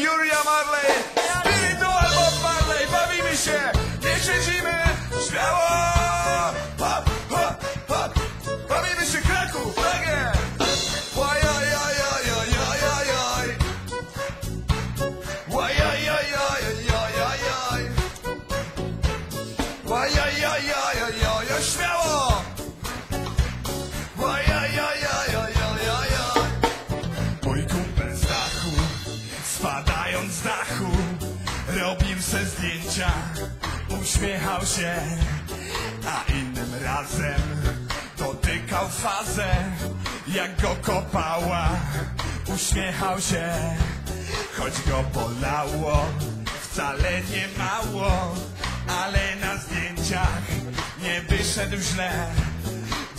Yuri Amarle. Zdjęcia, uśmiechał się, a innym razem dotykał fazę, jak go kopała, uśmiechał się, choć go bolało, wcale nie mało, ale na zdjęciach nie wyszedł źle,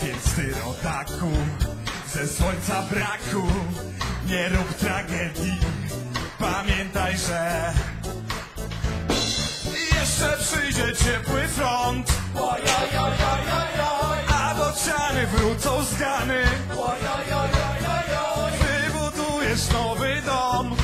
więc ty rodaku, ze słońca braku, nie rób tragedii, pamiętaj, że jeszcze przyjdzie ciepły front, a do ściany wrócą zgany, wybudujesz nowy dom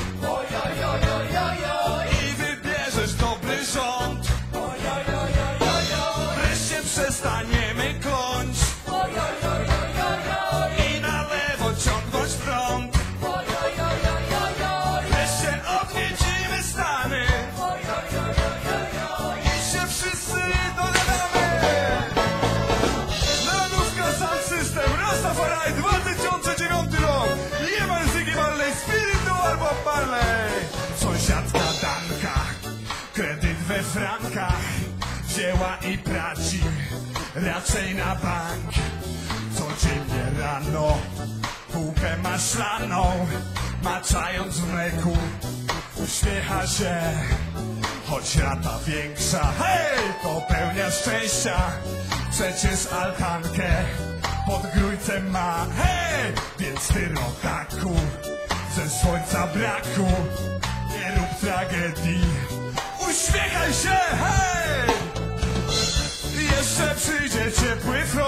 Wzięła i praci, raczej na bank. Codziennie rano, półkę maślaną, maczając w mleku. Uśmiecha się, choć rata większa. Hej, to pełnia szczęścia. Przecież altankę pod grójcem ma. Hej, więc ty rodaku, ze słońca braku, nie rób tragedii. Uśmiechaj się, hej! friendship with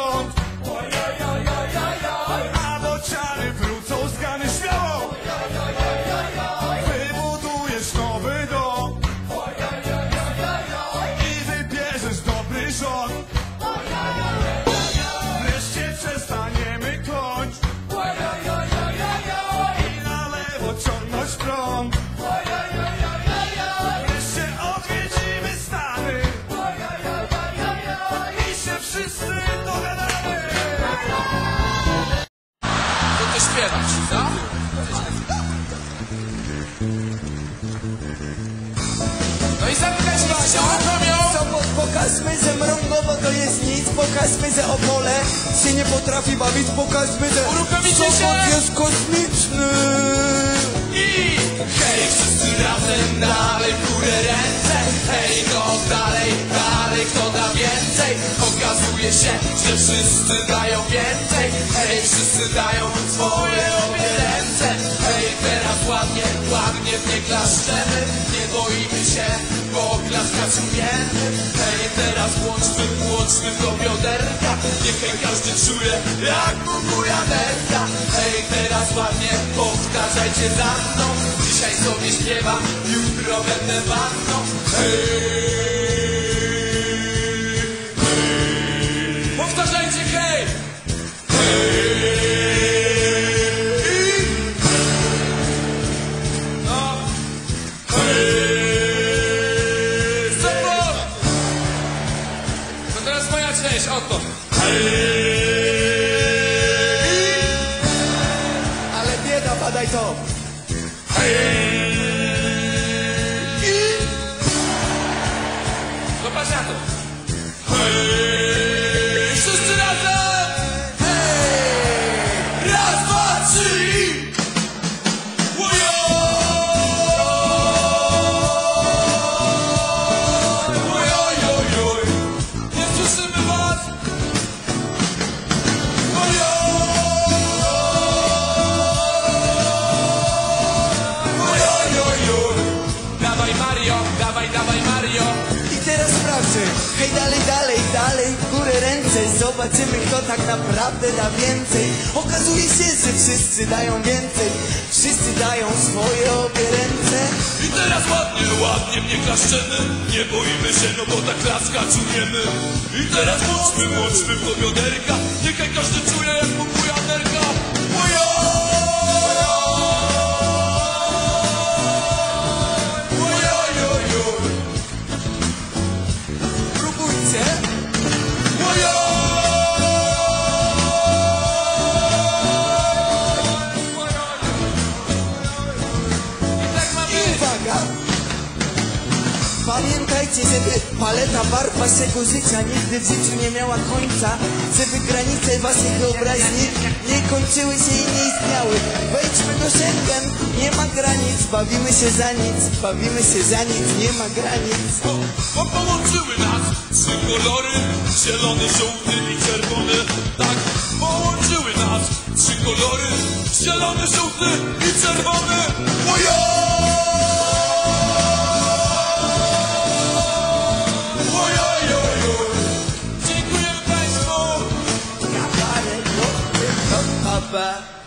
dogadamy. To śpiewać, co? No i zamykać uruchomią. Pokażmy, że mrągowo to jest nic Pokażmy, że Opole się nie potrafi bawić Pokażmy, że Uruchomicie się. jest kosmiczny I hej, wszyscy razem dalej w górę się, że wszyscy dają więcej. Hej, wszyscy dają swoje obie ręce Hej, teraz ładnie, ładnie w nie klaszczemy. Nie boimy się, bo klaskać umiemy Hej, teraz łączmy, łączmy do bioderka. Niechaj każdy czuje, jak mu bujaderka Hej, teraz ładnie, powtarzajcie za mną. Dzisiaj sobie śpiewam, jutro będę wanną. Hej teraz moja część, oto. Ale bieda, badaj to Popatrz na to. Ręce Zobaczymy, kto tak naprawdę da więcej. Okazuje się, że wszyscy dają więcej. Wszyscy dają swoje obie ręce. Ładnie mnie klaszczemy. Nie boimy się, no bo ta klaska czujemy. I teraz włączmy, włączmy w to bioderka. Niechaj każdy czuje jak mu bujaderka Pamiętajcie, żeby paleta barw waszego życia nigdy w życiu nie miała końca, żeby granice waszej wyobraźni nie kończyły się i nie istniały. Wejdźmy do Schengen, nie ma granic, bawimy się za nic, bawimy się za nic, nie ma granic. Bo, bo połączyły nas trzy kolory. Zielony, żółty i czerwony. Tak, połączyły nas trzy kolory. Zielony, żółty i czerwony fire.